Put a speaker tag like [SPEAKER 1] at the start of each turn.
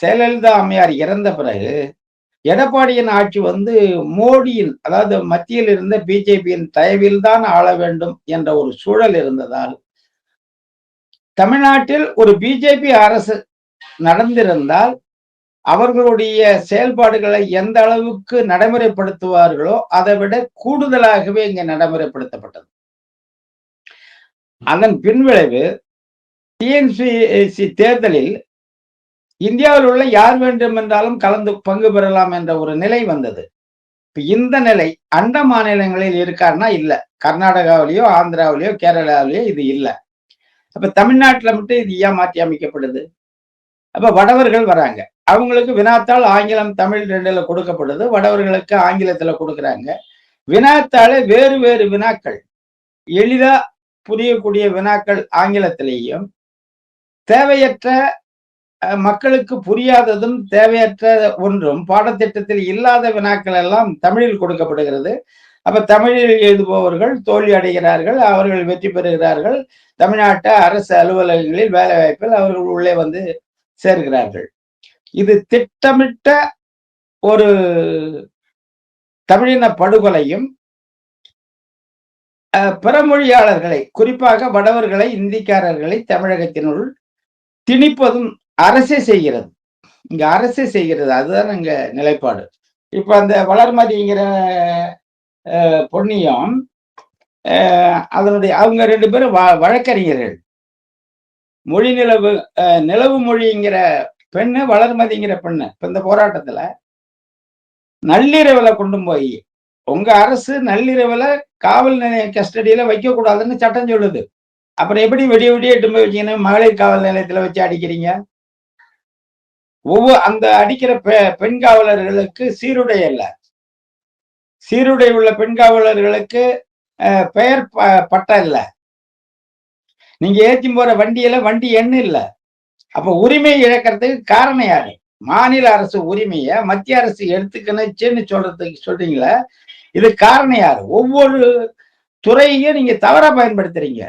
[SPEAKER 1] ஜெயலலிதா அம்மையார் இறந்த பிறகு எடப்பாடியின் ஆட்சி வந்து மோடியின் அதாவது மத்தியில் இருந்த பிஜேபியின் தயவில் தான் ஆள வேண்டும் என்ற ஒரு சூழல் இருந்ததால் தமிழ்நாட்டில் ஒரு பிஜேபி அரசு நடந்திருந்தால் அவர்களுடைய செயல்பாடுகளை எந்த அளவுக்கு நடைமுறைப்படுத்துவார்களோ அதை விட கூடுதலாகவே இங்கே நடைமுறைப்படுத்தப்பட்டது. அதன் பின்விளைவு டிஎன்சிசி தேர்தலில் இந்தியாவில் உள்ள யார் வேண்டும் என்றாலும் கலந்து பங்கு பெறலாம் என்ற ஒரு நிலை வந்தது. இப்ப இந்த நிலை அண்ட மாநிலங்களில் இருக்காருன்னா இல்ல. கர்நாடகாவிலேயோ ஆந்திராவிலேயோ கேரளாவிலேயோ இது இல்லை. அப்ப தமிழ்நாட்டில் மட்டும் இது ஏன் மாற்றி அமைக்கப்படுது? அப்ப வடவர்கள் வராங்க. அவங்களுக்கு வினாத்தாள் ஆங்கிலம் தமிழ் ரெண்டுல கொடுக்கப்படுது. வடவர்களுக்கு ஆங்கிலத்துல கொடுக்குறாங்க. வினாத்தாளே வேறு வேறு வினாக்கள். எளிதா புரியக்கூடிய வினாக்கள் ஆங்கிலத்திலேயும். தேவையற்ற மக்களுக்கு புரியாததும் தேவையற்ற ஒன்றும் பாடத்திட்டத்தில் இல்லாத வினாக்கள் எல்லாம் தமிழில் கொடுக்கப்படுகிறது. அப்ப தமிழில் எழுதுபவர்கள் தோல்வி அடைகிறார்கள் அவர்கள் வெற்றி பெறுகிறார்கள். தமிழ்நாட்டு அரசு அலுவலகங்களில் வேலை வாய்ப்பில் அவர்கள் உள்ளே வந்து சேர்கிறார்கள். இது திட்டமிட்ட ஒரு தமிழின படுகொலையும் பிறமொழியாளர்களை குறிப்பாக வடவர்களை இந்திக்காரர்களை தமிழகத்தினுள் திணிப்பதும் அரசே செய்கிறது. இங்க அரசே செய்கிறது. அதுதான் இங்க நிலைப்பாடு. இப்ப அந்த வளர்மதிங்கிற பொன்னியம் அதனுடைய அவங்க ரெண்டு பேரும் வழக்கறிஞர்கள். மொழி நிலவு நிலவு மொழிங்கிற பெண்ணு வளர்மதிங்கிற பெண்ணு. இப்ப இந்த போராட்டத்துல நள்ளிரவில் கொண்டு போய் உங்க அரசு நள்ளிரவில் காவல் நிலைய கஸ்டடியில வைக்க கூடாதுன்னு சட்டம் சொல்லுது. அப்புறம் எப்படி வெடிய வெடிய எட்டு போய் வச்சீங்கன்னா மகளிர் காவல் நிலையத்துல வச்சு அடிக்கிறீங்க? ஒவ்வொரு அந்த அடிக்கிற பெண் காவலர்களுக்கு சீருடை அல்ல. சீருடை உள்ள பெண் காவலர்களுக்கு பெயர் பட்டம் இல்லை நீங்க ஏற்றி போற வண்டியில வண்டி எண் இல்லை. அப்ப உரிமை இழக்கிறதுக்கு காரணம் யாரு? மாநில அரசு உரிமையை மத்திய அரசு எடுத்துக்கணுச்சுன்னு சொல்றதுக்கு சொல்றீங்களே இது காரணம் யாரு? ஒவ்வொரு துறையையும் நீங்க தவறா பயன்படுத்துறீங்க.